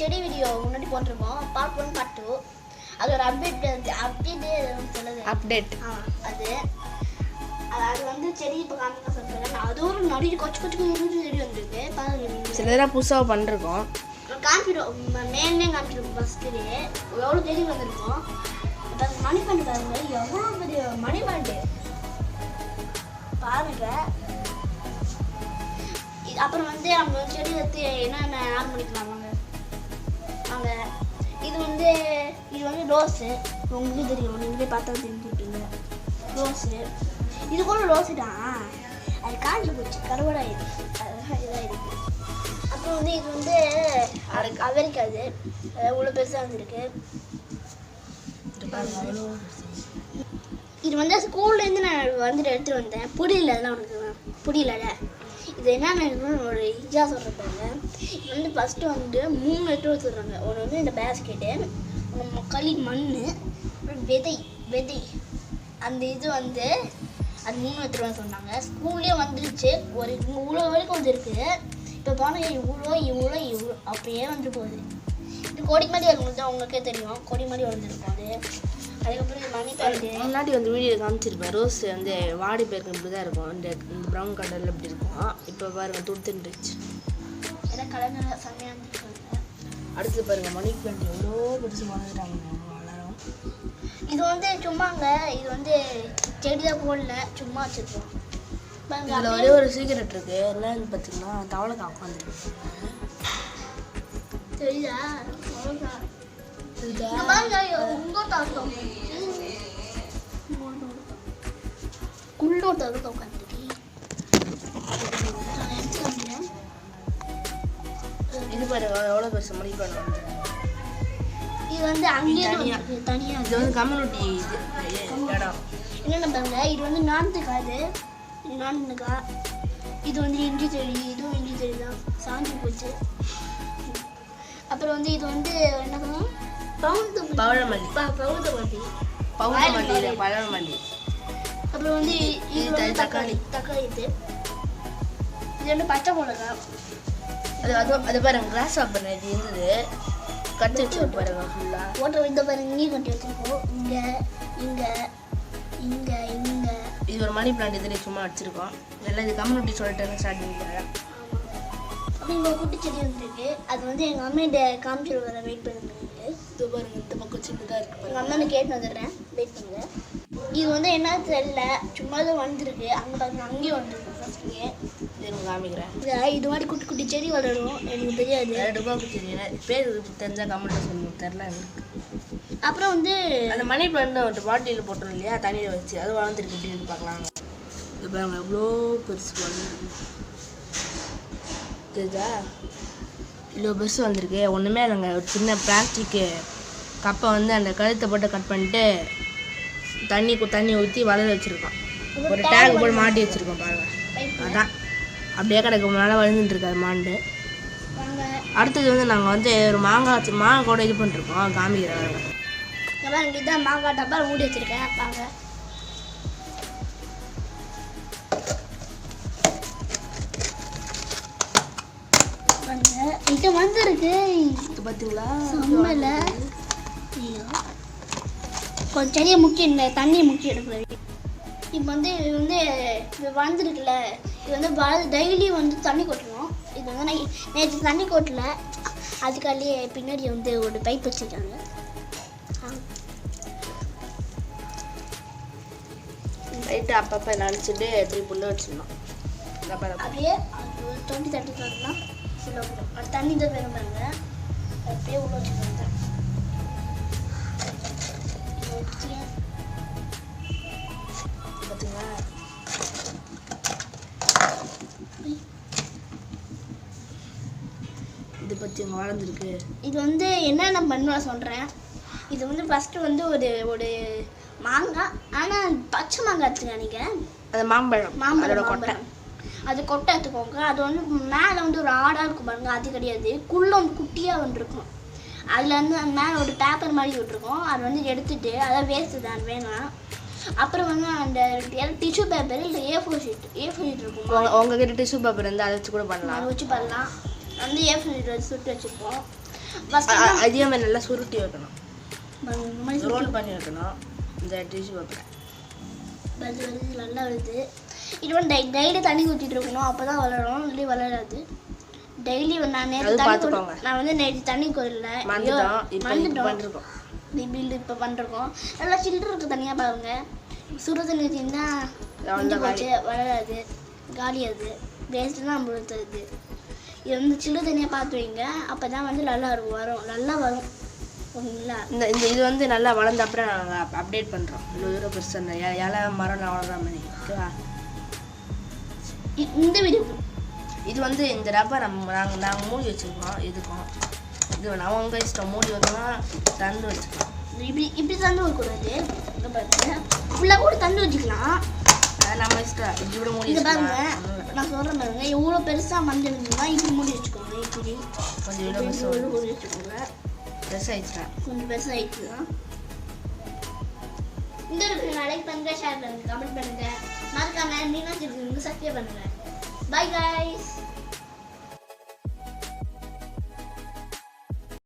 செடி வீடியோ முன்னாடி போட்டிருக்கோம். பார்ட் ஒன் பார்ட் டூ அது ஒரு அப்டேட் அப்டேட் சொல்லுது அப்டேட் ஆ அது. அது வந்து செடி இப்போ காமிக்க சொல்கிறேன் அது ஒரு நிறைய கொச்சு கொச்சு செடி வந்திருக்கு. பாருங்க. சில இதெல்லாம் புதுசாக பண்ணிருக்கோம். காமிச்சிடும் மேலே காமிச்சிடும் ஃபஸ்ட்டுலேயே எவ்வளோ செடி வந்திருக்கும். மணி பிளான்ட் பாருங்க. எவ்வளோ பெரிய மணி பிளான்ட் பாருங்க. இது- அப்புறம் வந்து அவங்க செடி வச்சு என்னென்ன ஆட் பண்ணிக்கலாம்? வந்து இது வந்து ரோஸு. உங்களுக்கு தெரியும் நீங்களே பார்த்தா தெரிஞ்சுக்கிட்டீங்க ரோஸு. இது கூட ரோஸு தான். அது காஞ்சி போச்சு கருவடாயிருக்கு அதுதான் இதாக இருக்குது அப்புறம் வந்து இது வந்து அரை- அவரைக்காது அது இவ்வளோ பெருசாக வந்துருக்கு? இது வந்து ஸ்கூல்லேருந்து நான் வந்துட்டு எடுத்துகிட்டு வந்தேன். புரியல அதெல்லாம் உனக்கு. புரியல இது என்னென்னு ஒரு ஈஸியாக சொல்கிறாங்க இது வந்து ஃபஸ்ட்டு வந்து மூணு எடுத்து சொல்கிறாங்க ஒன்று வந்து இந்த பேஸ்கெட்டு ஒன்று களி மண் அப்புறம் விதை விதை. அந்த இது வந்து அது மூணு எடுத்துருவான்னு சொன்னாங்க. ஸ்கூல்லேயே வந்துருச்சு. ஒரு இவ்வளோ வரைக்கும் வந்துருக்கு. இப்போ பாருங்கள் இவ்வளோ இவ்வளோ இவ்வளோ. அப்படியே வந்துட்டு போகுது இது கொடி மாதிரி வரும்போது அவங்களுக்கே தெரியும். கொடி மாதிரி வந்துருக்கும் அது. அதுக்கப்புறம் முன்னாடி வந்து வீடியோ காமிச்சிருப்பேன் ரோஸ் வந்து வாடி போயிருக்கும் இப்படி தான் இருக்கும். இந்த ப்ரௌன் கலரில் இப்படி இருக்கும். இப்போ பாருங்க துடுத்துருச்சு அடுத்து பாருங்க மணி பிளான்ட் எவ்வளோ பெருசு வளர்ந்துட்டாங்க வளரும் இது வந்து சும்மாங்க இது வந்து செடி தான் போடல சும்மா வச்சிருக்கோம். இதில் ஒரே ஒரு சீக்கிரட் இருக்கு. என்னன்னு பார்த்தீங்கன்னா தவளைக்கா உட்காந்துருக்கு தெரியுதா அவ்வளவுதான். இந்த பாருங்க, உங்க தாத்தம் குள்ளோட்ட உட்காந்துருக்கு இது பாருங்க எவ்வளோ பெருசு மணி வந்து இது வந்து அங்கேயே தனியா. தனியா இது வந்து கம்யூனிட்டி இது இடம் என்னென்ன பாருங்க இது வந்து இது இது நாட்டுக்காய் இது வந்து இஞ்சி செடி இதுவும் இஞ்சி செடி தான் சாஞ்சி போச்சு அப்புறம் வந்து இது வந்து என்ன பவழமல்லி. பவுந்த மல்லி பவுழமல்லி இல்லை பழமல்லி. அப்புறம் வந்து இது தக்காளி. தக்காளி இது. இது வந்து பச்சை மிளகா. அது அது அது பாருங்க கிராஸ் ஆப்பர் இது இருந்தது. கட்டி வச்சு பாருங்க ஃபுல்லாக ஓட்ட இந்த பாருங்க நீர் கட்டி வச்சிருக்கோம். இங்க இங்க இங்க இங்க. இது ஒரு மணி பிளான்ட் இதில் சும்மா வச்சிருக்கோம். எல்லாம் இது கம்யூனிட்டி சொல்லிட்டு ஸ்டார்டிங் பண்ணுறேன் அப்புறம் இங்க குட்டி செடி வந்துருக்கு. அது வந்து எங்க அம்மையிட்ட காமிச்சிட்டு வர வெயிட் பண்ணிருக்கு இது பாருங்க இந்த பக்கம் சின்னதாக இருக்கு எங்கள் அம்மா கேட்டு வந்துடுறேன். வெயிட் பண்ணுங்க. இது வந்து என்ன தெரியல. சும்மா தான் வந்திருக்கு. அங்கே பாருங்க அங்கேயும் வந்திருக்கு ஃபர்ஸ்ட்லேயே இது நான் காமிக்கிறேன். இது மாதிரி குட்டி குட்டி செடி வளரும். எனக்கு தெரியாது. ரெண்டு ரூபா கொடுத்துருக்கீங்க பேர் தெரிஞ்சால் கமெண்ட்டில் சொல்லணும் தெரில எனக்கு. அப்புறம் வந்து அந்த மணி பிளான்ட் ஒரு பாட்டிலில் போட்டோம் இல்லையா? தண்ணியில் வச்சு. அது வளர்ந்துருக்கு அப்படின்னு பார்க்கலாம். இது பாருங்க எவ்வளோ பெருசு வளர்ந்துருக்கு. தெரியுதா? இவ்வளோ பெருசு வந்திருக்கு. ஒன்றுமே இல்லைங்க. ஒரு சின்ன பிளாஸ்டிக்கு கப்பை வந்து அந்த கழுத்தை போட்டு கட் பண்ணிட்டு தண்ணி தண்ணி ஊற்றி வளர வச்சுருக்கோம். ஒரு டேக் போட்டு மாட்டி வச்சுருக்கோம் பாருங்க. அதான். அப்படியே கிடக்கு. மேலே வளர்ந்துட்டு இருக்காது மாண்டு. அடுத்தது வந்து நாங்கள் வந்து ஒரு மாங்காய் வச்சு மாங்காய் கூட இது பண்ணிருக்கோம். பாருங்க இதுதான் மாங்காய் டப்பா. மூடி வச்சிருக்கேன். வாங்க. இது வந்திருக்கு. இது பார்த்தீங்களா செம்மல. ஐயோ. கொஞ்சம் செடியை முக்கி இந்த தண்ணியை முக்கி எடுக்கிறது இப்போ வந்து இது வந்து இது வளர்ந்துருக்குல்ல இது வந்து வள டெய்லி வந்து தண்ணி கொட்டணும். இது வந்து நான் நேற்று தண்ணி கொட்டல. அதுக்காலேயே பின்னாடி வந்து ஒரு பைப் வச்சுருக்காங்க. ரைட்டு அப்பப்போ நினச்சிட்டு திருப்பி உள்ள வச்சிடணும். அப்படியே டுவெண்ட்டி தேர்ட்டி வரலாம். ஃபுல்லாக அது தண்ணி தான் வேணும் பாருங்க. அப்படியே உள்ள வச்சுக்கோங்க இது வச்சு பார்த்தீங்களா இது பற்றி இங்கே வளர்ந்துருக்கு இது வந்து என்னென்ன பண்ணுவேன் சொல்கிறேன் இது வந்து ஃபஸ்ட்டு வந்து ஒரு ஒரு மாங்காய். ஆனால் பச்சை மாங்காய் எடுத்துக்காதீங்க அது மாம்பழம். மாம்பழம் கொட்டை. அது கொட்டை எடுத்துக்கோங்க அது வந்து மேலே வந்து ஒரு ஆடாக இருக்கும் பாருங்க அது கிடையாது. குள்ள வந்து குட்டியாக வந்துருக்கும். அதில் வந்து அந்த மேலே ஒரு பேப்பர் மாதிரி விட்டுருக்கோம். அது வந்து எடுத்துட்டு அதான் வேஸ்ட்டு தான் வேணாம் அப்புறம் வந்து அந்த டிஷ்யூ பேப்பர் இல்லை A four sheet A four sheet இருக்கும் உங்க உங்ககிட்ட டிஷ்யூ பேப்பர் இருந்தால் அதை வச்சு கூட பண்ணலாம். அதை வச்சு பண்ணலாம். வந்து ஏ ஃபோர் ஷீட் வச்சு சுட்டு வச்சுருப்போம் அ- அதே மாதிரி நல்லா சுருட்டி வைக்கணும். ரோல் பண்ணி வைக்கணும். இந்த டிஷ்யூ பேப்பரை நல்லா வருது. இது வந்து டை டெய்லி தண்ணி ஊற்றிட்டு இருக்கணும். அப்போ தான் வளரும் இல்லை வளராது. டெய்லி நான் நேற்று அது தண்ணி நான் வந்து நேற்று தண்ணி கொடல மறந்துட்டோம். இப்போ இப்போ பண்ணிருக்கோம். நல்லா சில்லற இருக்கு தனியாக பாருங்க. சுடு தண்ணி முடிஞ்சு போச்சு. வளராது. காலியாது வேஸ்ட்டு தான் நம்மளுக்கு இது வந்து சில்லு தனியாக பார்த்து வைங்க. அப்போ தான் வந்து நல்லா இருக்கும் வரும். நல்லா வரும். ஓகேங்களா இந்த இந்த இது வந்து நல்லா வளர்ந்த அப்புறம் நாங்கள் அப்டேட் பண்ணுறோம் இவ்வளோ தூரம் பெருசாக இல- மரம் வளர்ற மாதிரி. ஓகேவா? இந்த வீடியோ இது வந்து இந்த ரப்பை நம்ம நாங்கள் நாங்கள் மூடி வச்சுருக்கோம். இதுக்கும் இது நான் உங்கள் இஷ்டம். மூடி வைக்கலாம் தந்து வச்சுக்கலாம். இப்படி இப்படி தந்து வைக்கக்கூடாது இங்க பாருங்க. ஃபுல்லாக கூட தந்து வச்சுக்கலாம். நம்ம இஷ்டம். இப்படி கூட மூடி பாருங்க. நான் சொல்கிறேன் பாருங்க. எவ்வளோ பெருசாக மஞ்சள் இருந்ததுன்னா இப்படி மூடி வச்சுக்கோங்க. இப்படி. கொஞ்சம் இவ்வளோ பெருசாக மூடி வச்சுக்கோங்க. பெருசாகிடுச்சுனா கொஞ்சம் பெருசாக ஆயிடுச்சுன்னா இந்த வீடியோ லைக் பண்ணுங்க ஷேர் பண்ணுங்க. கமெண்ட் பண்ணுங்க. மறக்காம மீனாட்சி சப்ஸ்கிரைப் பண்ணுங்க பை guys.